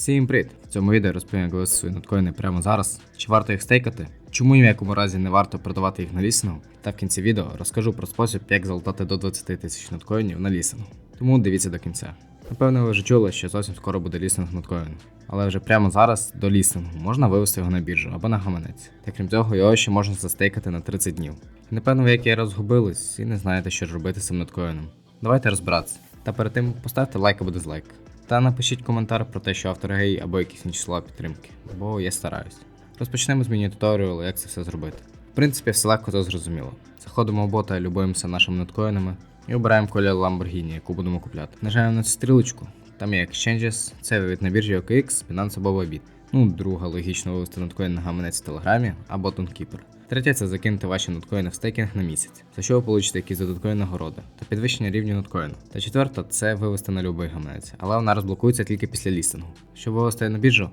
Всім привіт! В цьому відео розповім, як вивести свої ноткоїни прямо зараз, чи варто їх стейкати, чому ні в якому разі не варто продавати їх на лісингу, та в кінці відео розкажу про спосіб, як залутати до 20 тисяч ноткоїнів на лісингу. Тому дивіться до кінця. Напевно, ви вже чули, що зовсім скоро буде лісинг ноткоїну. Але вже прямо зараз до лістингу можна вивести його на біржу або на гаманець. Та крім цього, його ще можна застейкати на 30 днів. І напевно, ви які розгубились і не знаєте, що робити з цим ноткоїном. Давайте розбиратися. Та перед тим поставте лайк або дизлайк. Та напишіть коментар про те, що автор гей або якісь інші слова підтримки, бо я стараюсь. Розпочнемо з міні-туторіалу, як це все зробити. В принципі, все легко та зрозуміло. Заходимо в бота, любуємося нашими ноткоїнами і обираємо колір Lamborghini, яку будемо купляти. Нажимаємо на цю стрілочку, там є Exchanges, це вивід на біржі OKX, Binance або Bybit. Ну, друга логічно вивести ноткоін на гаманець в Телеграмі або Тонкіпер. Третє це закинути ваші ноткоїни в стейкінг на місяць, за що ви получите якісь додаткові нагороди та підвищення рівня ноткоїну. Та четверта це вивести на любий гаманець, але вона розблокується тільки після лістингу. Щоб вивести на біржу,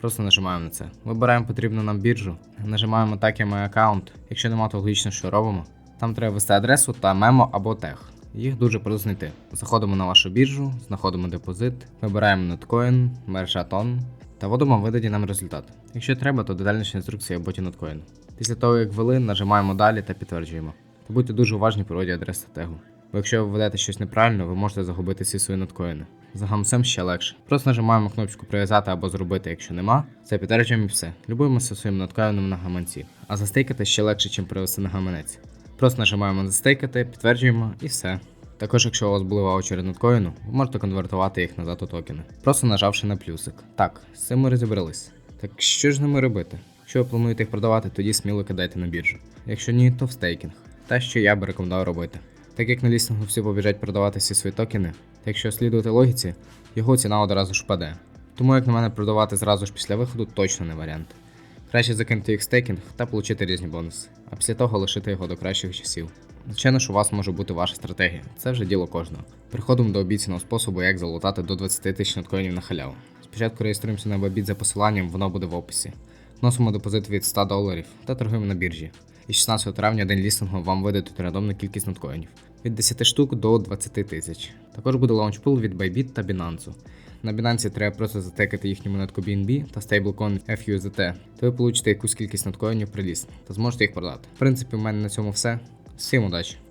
просто нажимаємо на це. Вибираємо потрібну нам біржу, нажимаємо так і мій аккаунт. Якщо нема, то логічно, що робимо. Там треба ввести адресу та мемо або тег. Їх дуже просто знайти. Заходимо на вашу біржу, знаходимо депозит, вибираємо ноткоін, мережа та вводимо видані нам результати. Якщо треба, то детальніша інструкція в боті ноткоїну. Після того, як ввели, нажимаємо далі та підтверджуємо. Та будьте дуже уважні при вводі адреси тегу. Бо якщо ви введете щось неправильно, ви можете загубити всі свої ноткоїни. За гамцем ще легше. Просто нажимаємо кнопочку прив'язати або зробити, якщо нема. Це підтверджуємо і все. Любуємося своїм ноткоїном на гаманці. А застейкати ще легше, ніж привести на гаманець. Просто нажимаємо застейкати, підтверджуємо і все. Також, якщо у вас були ваучери ноткоїну, ви можете конвертувати їх назад у токени, просто нажавши на плюсик. Так, з цим ми розібрались. Так що ж ними робити? Якщо ви плануєте їх продавати, тоді сміло кидайте на біржу. Якщо ні, то в стейкінг. Те, що я би рекомендував робити. Так як на лістингу всі побіжать продавати всі свої токени, та якщо слідувати логіці, його ціна одразу ж впаде. Тому, як на мене, продавати зразу ж після виходу точно не варіант. Краще закинути їх стейкінг та отримати різні бонуси, а після того лишити його до кращих часів. Звичайно ж, у вас може бути ваша стратегія, це вже діло кожного. Переходимо до обіцяного способу, як залутати до 20 тисяч ноткоїнів на халяву. Спочатку реєструємося на Bybit за посиланням, воно буде в описі. Вносимо депозит від 100 доларів та торгуємо на біржі. І 16 травня день лістингу вам видадуть рандомну кількість ноткоїнів від 10 штук до 20 тисяч. Також буде лаунчпул від Bybit та Binance. На Binance треба просто затекати їхню монетку BNB та стейблкоін FUSDT, то ви получите якусь кількість ноткоїнів при лістингу та зможете їх продати. В принципі, у мене на цьому все. Всім удачі!